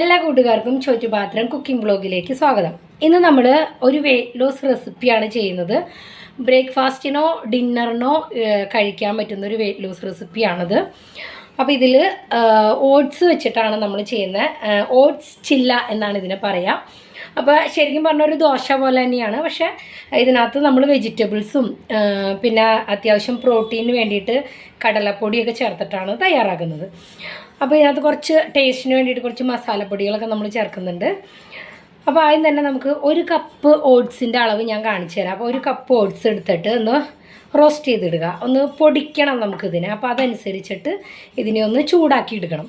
എല്ലാ കൂട്ടുകാർക്കും ചോറ്റുപാത്രം കുക്കിംഗ് ബ്ലോഗിലേക്ക് സ്വാഗതം. ഇന്ന് നമ്മൾ ഒരു വെയിറ്റ് ലോസ് റെസിപ്പിയാണ് ചെയ്യുന്നത്. ബ്രേക്ക്ഫാസ്റ്റിനോ ഡിന്നറിനോ കഴിക്കാൻ പറ്റുന്ന ഒരു വെയിറ്റ് ലോസ് റെസിപ്പിയാണത് അപ്പോൾ ഇതിൽ ഓട്സ് വെച്ചിട്ടാണ് നമ്മൾ ചെയ്യുന്നത്. ഓട്സ് ചില്ല എന്നാണ് ഇതിനെ പറയുക അപ്പോൾ ശരിക്കും പറഞ്ഞ ഒരു ദോശ പോലെ തന്നെയാണ്. പക്ഷേ ഇതിനകത്ത് നമ്മൾ വെജിറ്റബിൾസും പിന്നെ അത്യാവശ്യം പ്രോട്ടീന് വേണ്ടിയിട്ട് കടലപ്പൊടിയൊക്കെ ചേർത്തിട്ടാണ് തയ്യാറാക്കുന്നത്. അപ്പോൾ ഇതിനകത്ത് കുറച്ച് ടേസ്റ്റിന് വേണ്ടിയിട്ട് കുറച്ച് മസാലപ്പൊടികളൊക്കെ നമ്മൾ ചേർക്കുന്നുണ്ട്. അപ്പോൾ ആദ്യം തന്നെ നമുക്ക് ഒരു കപ്പ് ഓട്സിന്റെ അളവ് ഞാൻ കാണിച്ചു തരാം. അപ്പോൾ ഒരു കപ്പ് ഓട്സ് എടുത്തിട്ട് ഒന്ന് റോസ്റ്റ് ചെയ്തിടുക. ഒന്ന് പൊടിക്കണം നമുക്കിതിനെ അപ്പോൾ അതനുസരിച്ചിട്ട് ഇതിനെ ഒന്ന് ചൂടാക്കി എടുക്കണം.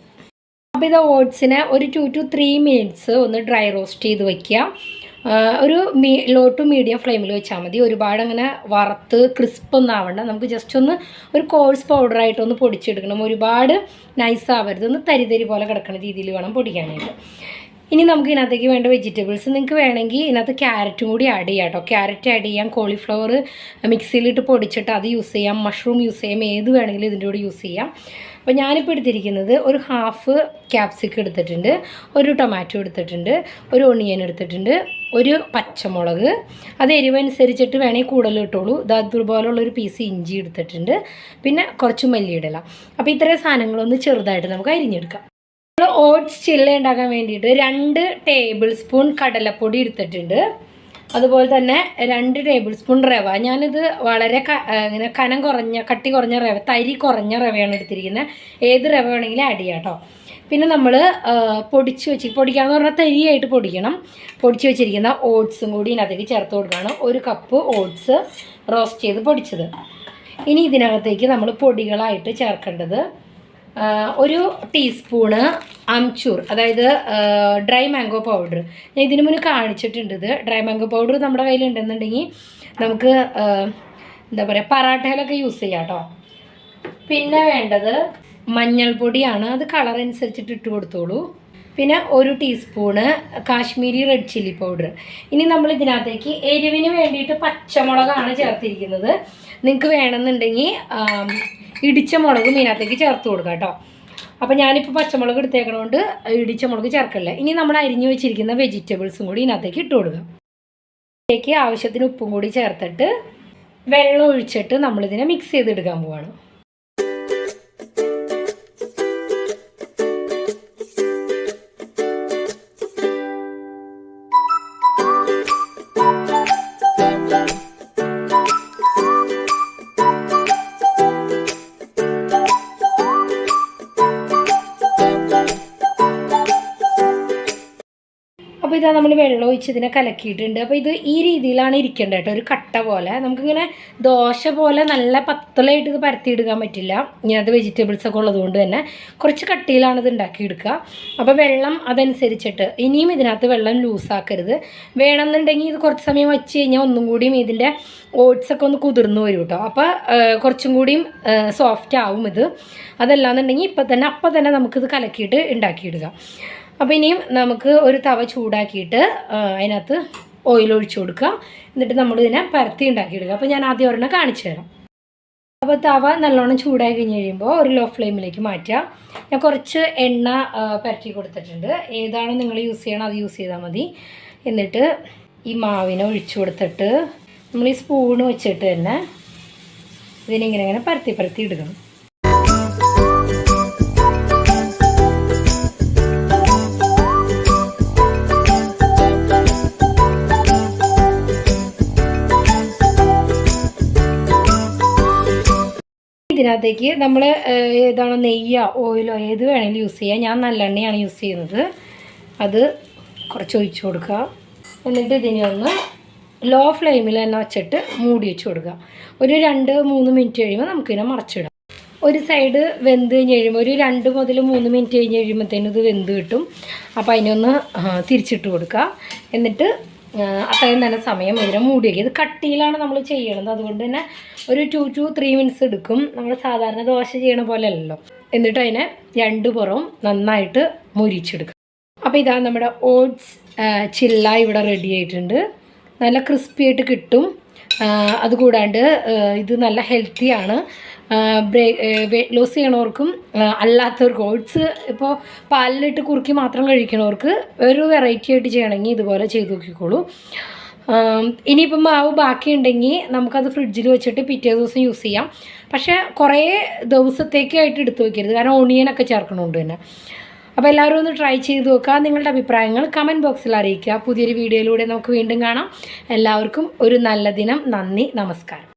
അപ്പോൾ ഇത് ഓട്സിനെ ഒരു ടു ടു ത്രീ മിനിറ്റ്സ് ഒന്ന് ഡ്രൈ റോസ്റ്റ് ചെയ്ത് വയ്ക്കുക ഒരു മീ ലോ ടു മീഡിയം ഫ്ലെയിമിൽ വെച്ചാൽ മതി. ഒരുപാട് അങ്ങനെ വറുത്ത് ക്രിസ്പ് ഒന്നും ആവണ്ട. നമുക്ക് ജസ്റ്റ് ഒന്ന് ഒരു കോഴ്സ് പൗഡറായിട്ടൊന്ന് പൊടിച്ചെടുക്കണം. ഒരുപാട് നൈസ് ആവരുത്. ഒന്ന് തരി തരി പോലെ കിടക്കുന്ന രീതിയിൽ വേണം പൊടിക്കാനായിട്ട്. ഇനി നമുക്ക് ഇതിനകത്തേക്ക് വേണ്ട വെജിറ്റബിൾസ് നിങ്ങൾക്ക് വേണമെങ്കിൽ ഇതിനകത്ത് ക്യാരറ്റും കൂടി ആഡ് ചെയ്യാം കേട്ടോ ക്യാരറ്റ് ആഡ് ചെയ്യാം കോളിഫ്ലവർ മിക്സിയിലിട്ട് പൊടിച്ചിട്ട് അത് യൂസ് ചെയ്യാം മഷ്റൂം യൂസ് ചെയ്യാം ഏത് വേണമെങ്കിലും ഇതിന്റെ കൂടെ യൂസ് ചെയ്യാം. അപ്പോൾ ഞാനിപ്പോൾ എടുത്തിരിക്കുന്നത് ഒരു ഹാഫ് ക്യാപ്സിക്കം എടുത്തിട്ടുണ്ട് ഒരു ടൊമാറ്റോ എടുത്തിട്ടുണ്ട് ഒരു ഒണിയൻ എടുത്തിട്ടുണ്ട് ഒരു പച്ചമുളക്. അത് എരിവനുസരിച്ചിട്ട് വേണമെങ്കിൽ കൂടുതൽ ഇട്ടോളൂ. ഇത് അതുപോലുള്ള ഒരു പീസ് ഇഞ്ചി എടുത്തിട്ടുണ്ട്. പിന്നെ കുറച്ച് മല്ലിയിടല അപ്പോൾ ഇത്രയും സാധനങ്ങളൊന്ന് ചെറുതായിട്ട് നമുക്ക് അരിഞ്ഞെടുക്കാം. നമ്മൾ ഓട്സ് ചില്ല ഉണ്ടാക്കാൻ വേണ്ടിയിട്ട് രണ്ട് ടേബിൾ സ്പൂൺ കടലപ്പൊടി എടുത്തിട്ടുണ്ട്. അതുപോലെ തന്നെ രണ്ട് ടേബിൾ സ്പൂൺ റവ. ഞാനിത് വളരെ ഇങ്ങനെ കനം കുറഞ്ഞ കട്ടി കുറഞ്ഞ റവ തരി കുറഞ്ഞ റവയാണ് എടുത്തിരിക്കുന്നത്. ഏത് റവ വേണമെങ്കിലും ആഡ് ചെയ്യാം കേട്ടോ പിന്നെ നമ്മൾ പൊടിച്ച് വെച്ച് പൊടിക്കാമെന്ന് പറഞ്ഞാൽ തരിയായിട്ട് പൊടിക്കണം. പൊടിച്ച് വെച്ചിരിക്കുന്ന ഓട്സും കൂടി ഇതിനകത്തേക്ക് ചേർത്ത് കൊടുക്കുകയാണ്. ഒരു കപ്പ് ഓട്സ് റോസ്റ്റ് ചെയ്ത് പൊടിച്ചത്. ഇനി ഇതിനകത്തേക്ക് നമ്മൾ പൊടികളായിട്ട് ചേർക്കേണ്ടത് ഒരു ടീസ്പൂണ് അംചൂർ അതായത് ഡ്രൈ മാംഗോ പൗഡർ ഞാൻ ഇതിനു മുന്നേ കാണിച്ചിട്ടുണ്ട് ഇത്. ഡ്രൈ മാംഗോ പൗഡർ നമ്മുടെ കയ്യിലുണ്ടെന്നുണ്ടെങ്കിൽ നമുക്ക് എന്താ പറയുക പറാട്ടയിലൊക്കെ യൂസ് ചെയ്യാം കേട്ടോ പിന്നെ വേണ്ടത് മഞ്ഞൾപ്പൊടിയാണ്. അത് കളർ അനുസരിച്ചിട്ട് ഇട്ട് കൊടുത്തോളൂ. പിന്നെ ഒരു teaspoon Kashmiri red chilli powder ഇനി നമ്മൾ ഇതിനകത്തേക്ക് എരിവിന് വേണ്ടിയിട്ട് പച്ചമുളകാണ് ചേർത്തിരിക്കുന്നത്. നിങ്ങൾക്ക് വേണമെന്നുണ്ടെങ്കിൽ ഇടിച്ച മുളകും ഇതിനകത്തേക്ക് ചേർത്ത് കൊടുക്കുക കേട്ടോ. അപ്പോൾ ഞാനിപ്പോൾ പച്ചമുളക് എടുത്തേക്കണോണ്ട് ഇടിച്ച മുളക് ചേർക്കില്ല. ഇനി നമ്മൾ അരിഞ്ഞു വെച്ചിരിക്കുന്ന വെജിറ്റബിൾസും കൂടി ഇതിനകത്തേക്ക് ഇട്ട് കൊടുക്കാം. ഇതിലേക്ക് ആവശ്യത്തിന് ഉപ്പും കൂടി ചേർത്തിട്ട് വെള്ളം ഒഴിച്ചിട്ട് നമ്മളിതിനെ മിക്സ് ചെയ്തെടുക്കാൻ പോവാണ്. ഇതാ നമ്മൾ വെള്ളം ഒഴിച്ച് ഇതിനെ കലക്കിയിട്ടുണ്ട്. അപ്പോൾ ഇത് ഈ രീതിയിലാണ് ഇരിക്കേണ്ടത് കേട്ടോ. ഒരു കട്ട പോലെ. നമുക്കിങ്ങനെ ദോശ പോലെ നല്ല പത്തലായിട്ട് ഇത് പരത്തിയെടുക്കാൻ പറ്റില്ല. ഇങ്ങനത്തെ വെജിറ്റബിൾസ് ഒക്കെ ഉള്ളതുകൊണ്ട് തന്നെ കുറച്ച് കട്ടിയിലാണ് ഇത് ഉണ്ടാക്കിയെടുക്കുക. അപ്പോൾ വെള്ളം അതനുസരിച്ചിട്ട് ഇനിയും ഇതിനകത്ത് വെള്ളം ലൂസാക്കരുത് വേണമെന്നുണ്ടെങ്കിൽ ഇത് കുറച്ച് സമയം വെച്ച് കഴിഞ്ഞാൽ ഒന്നും കൂടിയും ഇതിന്റെ ഓട്സൊക്കെ ഒന്ന് കുതിർന്നു വരും കേട്ടോ. അപ്പോൾ കുറച്ചും കൂടിയും സോഫ്റ്റ് ആവും ഇത്. അതല്ലാന്നുണ്ടെങ്കിൽ ഇപ്പം തന്നെ അപ്പം തന്നെ നമുക്കിത് കലക്കിയിട്ട് ഉണ്ടാക്കിയെടുക്കാം. അപ്പോൾ ഇനിയും നമുക്ക് ഒരു തവ ചൂടാക്കിയിട്ട് അതിനകത്ത് ഓയിൽ ഒഴിച്ചു കൊടുക്കുക. എന്നിട്ട് നമ്മൾ ഇതിനെ പരത്തി ഉണ്ടാക്കിയെടുക്കുക. അപ്പോൾ ഞാൻ ആദ്യം ഒരെണ്ണം കാണിച്ചു തരാം. അപ്പോൾ തവ നല്ലോണം ചൂടായി കഴിഞ്ഞ് കഴിയുമ്പോൾ ഒരു ലോ ഫ്ലെയിമിലേക്ക് മാറ്റുക. ഞാൻ കുറച്ച് എണ്ണ പരറ്റി കൊടുത്തിട്ടുണ്ട്. ഏതാണ് നിങ്ങൾ യൂസ് ചെയ്യണം അത് യൂസ് ചെയ്താൽ മതി. എന്നിട്ട് ഈ മാവിനെ ഒഴിച്ചു കൊടുത്തിട്ട് നമ്മൾ ഈ സ്പൂണ് വെച്ചിട്ട് തന്നെ ഇതിനെ ഇങ്ങനെ പരത്തി പരത്തി എടുക്കണം ഇതിനകത്തേക്ക് നമ്മൾ ഏതാണ് നെയ്യോ ഓയിലോ ഏത് വേണമെങ്കിലും യൂസ് ചെയ്യാം. ഞാൻ നല്ലെണ്ണയാണ് യൂസ് ചെയ്യുന്നത്. അത് കുറച്ച് ഒഴിച്ചു കൊടുക്കുക. എന്നിട്ട് ഇതിനെ ഒന്ന് ലോ ഫ്ലെയിമിൽ തന്നെ വെച്ചിട്ട് മൂടി വെച്ച് കൊടുക്കുക. ഒരു രണ്ട് മൂന്ന് മിനിറ്റ് കഴിയുമ്പോൾ നമുക്കിതിനെ മറച്ചിടാം. ഒരു സൈഡ് വെന്ത് കഴിഞ്ഞ് കഴിയുമ്പോൾ ഒരു രണ്ട് മുതൽ മൂന്ന് മിനിറ്റ് കഴിഞ്ഞ് കഴിയുമ്പോഴത്തേനും ഇത് വെന്ത് കിട്ടും. അപ്പോൾ അതിനൊന്ന് തിരിച്ചിട്ട് കൊടുക്കുക. എന്നിട്ട് അത്രയും തന്നെ സമയം ഇതിനെ മൂടി ഇത് കട്ടിയിലാണ് നമ്മൾ ചെയ്യണത്. അതുകൊണ്ട് തന്നെ ഒരു ടു ടു ത്രീ മിനിറ്റ്സ് എടുക്കും. നമ്മൾ സാധാരണ ദോശ ചെയ്യണ പോലെ അല്ലല്ലോ എന്നിട്ട് അതിനെ രണ്ട് പുറവും നന്നായിട്ട് മുരിച്ചെടുക്കും. അപ്പോൾ ഇതാ നമ്മുടെ ഓട്സ് ചില്ല ഇവിടെ റെഡി ആയിട്ടുണ്ട്. നല്ല ക്രിസ്പി ആയിട്ട് കിട്ടും. അതുകൂടാണ്ട് ഇത് നല്ല ഹെൽത്തിയാണ് ബ്രേ വെയിറ്റ് ലോസ് ചെയ്യണവർക്കും അല്ലാത്തവർക്ക് ഓട്സ് ഇപ്പോൾ പാലിലിട്ട് കുറുക്കി മാത്രം കഴിക്കണവർക്ക് ഒരു വെറൈറ്റി ആയിട്ട് ചെയ്യണമെങ്കിൽ ഇതുപോലെ ചെയ്ത് നോക്കിക്കോളൂ. ഇനിയിപ്പം മാവ് ബാക്കിയുണ്ടെങ്കിൽ നമുക്കത് ഫ്രിഡ്ജിൽ വെച്ചിട്ട് പിറ്റേ ദിവസം യൂസ് ചെയ്യാം. പക്ഷേ കുറേ ദിവസത്തേക്കായിട്ട് എടുത്ത് വയ്ക്കരുത് കാരണം ഓണിയനൊക്കെ ചേർക്കണോണ്ട് തന്നെ. അപ്പോൾ എല്ലാവരും ഒന്ന് ട്രൈ ചെയ്ത് നോക്കുക. നിങ്ങളുടെ അഭിപ്രായങ്ങൾ കമന്റ് ബോക്സിൽ അറിയിക്കുക. പുതിയൊരു വീഡിയോയിലൂടെ നമുക്ക് വീണ്ടും കാണാം. എല്ലാവർക്കും ഒരു നല്ല ദിനം. നന്ദി. നമസ്കാരം.